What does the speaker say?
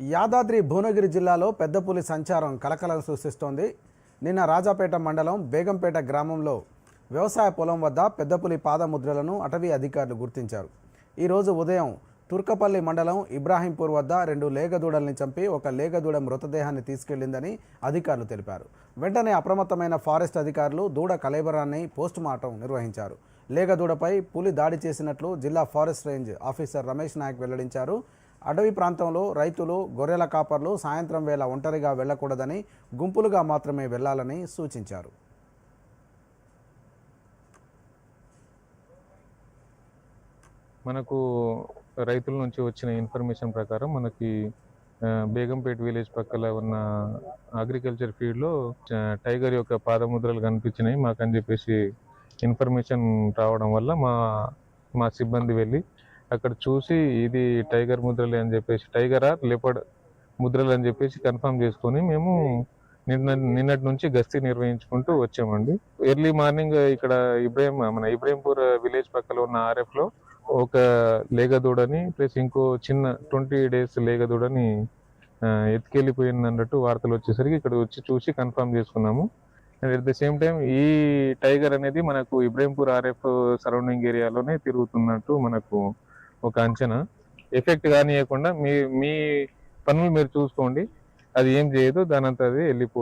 యాదాద్రి భువనగిరి జిల్లాలో పెద్ద పులి సంచారం కలకలం సృష్టిస్తోంది. నిన్న రాజాపేట మండలం బేగంపేట గ్రామంలో వ్యవసాయ పొలం వద్ద పెద్ద పులి పాదముద్రలను అటవీ అధికారులు గుర్తించారు. ఈరోజు ఉదయం తుర్కపల్లి మండలం ఇబ్రాహీంపూర్ వద్ద రెండు లేగదూడల్ని చంపి ఒక లేగదూడ మృతదేహాన్ని తీసుకెళ్ళిందని అధికారులు తెలిపారు. వెంటనే అప్రమత్తమైన ఫారెస్ట్ అధికారులు దూడ కలేబరాన్ని పోస్టుమార్టం నిర్వహించారు. లేగదూడపై పులి దాడి చేసినట్లు జిల్లా forest range officer Ramesh Naik వెల్లడించారు. అడవి ప్రాంతంలో రైతులు గొర్రెల కాపర్లు సాయంత్రం వేళ ఒంటరిగా వెళ్ళకూడదని గుంపులుగా మాత్రమే వెళ్ళాలని సూచించారు. మనకు రైతుల నుంచి వచ్చిన ఇన్ఫర్మేషన్ ప్రకారం మనకి బేగంపేట బేగంపేట్ విలేజ్ పక్కల ఉన్న అగ్రికల్చర్ ఫీల్డ్లో టైగర్ యొక్క పాదముద్రలు కనిపించినాయి. మాకని చెప్పేసి ఇన్ఫర్మేషన్ రావడం వల్ల మా మా సిబ్బంది వెళ్ళి అక్కడ చూసి ఇది టైగర్ ముద్రలే అని చెప్పేసి టైగర్ ఆర్ లెపర్డ్ ముద్రలు అని చెప్పేసి కన్ఫర్మ్ చేసుకొని మేము నిన్న నిన్నటి నుంచి గస్తీ నిర్వహించుకుంటూ వచ్చామండి. ఎర్లీ మార్నింగ్ ఇక్కడ ఇబ్రాహిం మన ఇబ్రాహింపూర్ విలేజ్ పక్కలో ఉన్న ఆర్ఎఫ్లో ఒక లేగదూడని ప్లస్ ఇంకో చిన్న ట్వంటీ డేస్ లేగదూడని ఎత్తుకెళ్ళిపోయింది అన్నట్టు వార్తలు వచ్చేసరికి ఇక్కడ వచ్చి చూసి కన్ఫర్మ్ చేసుకున్నాము. And at the same time ఈ టైగర్ అనేది మనకు ఇబ్రాహింపూర్ ఆర్ఎఫ్ సరౌండింగ్ ఏరియాలోనే తిరుగుతున్నట్టు మనకు ఒక అంచనా. ఎఫెక్ట్ కానివ్వకుండా మీ మీ పనులు మీరు చూసుకోండి. అది ఏం చేయదు దానంతా అది వెళ్ళిపో